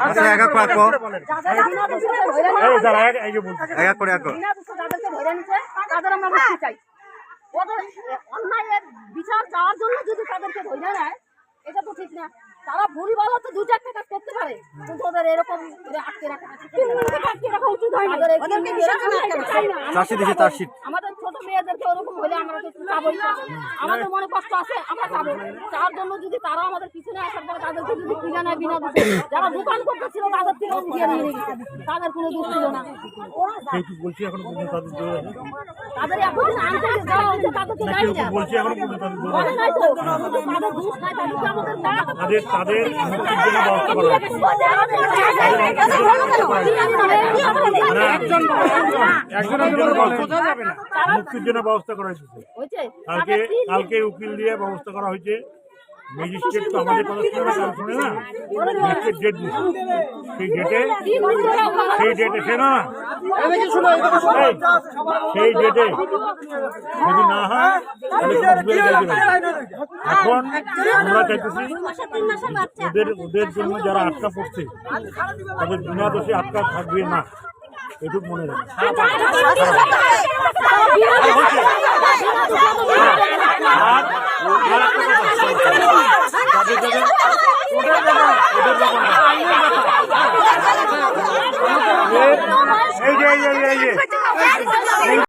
আচ্ছা এক এক এক এই দাঁড়া এই যে এক এক করে এক তাদেরকে ধরে নিচ্ছে তাদের আমরা মুক্তি চাই ওদের অন্যায়ের বিচার চাওয়ার জন্য যদি তাদেরকে ধরে নেয় এটা তো ঠিক না তারা ভুল ভালো তো দু চারটে কাজ করতে পারে কিন্তু ওদের এরকম আটকে রাখা আটকে রাখা উচিত হয় না। হলে আমরা তো চাবই আমাদের মনে কষ্ট আছে আমরা চাবো তার জন্য যদি তারা আমাদের পিছনে আসার পরে তাদেরকে যদি কিনে নেয় বিনা দোষে যারা দোকান করতেছিল তাদের থেকে নিয়ে গেছে। তাদের কোনো দোষ ছিল না। বলছি এখন তাদের আনতে দেওয়া তাদেরকে না বলছি এখন তাদের। নাই তো। তাদের দোষ নাই তাদেরকে আমাদের দেওয়া তাদের তাদের মুক্তির জন্য ব্যবস্থা করা হয়েছে একজনের জন্য ব্যবস্থা- মুক্তির জন্য ব্যবস্থা করা হয়েছে? কালকে কালকে উকিল দিয়ে ব্যবস্থা করা হয়েছে। ম্যাজিস্ট্রেট তো আমাদের কথা শুনে না কারণ শুনে না। ম্যাজিস্ট্রেট ডেট দিচ্ছে সেই ডেটে সেই ডেটে সে না সেই ডেটে যদি না হয়। এখন আমরা চাইতেছি ওদের ওদের জন্য যারা আটকা পড়ছে তাদের বিনা দোষে আটকা থাকবে না। এটুক মনে রাখবে এই যে এই যে এই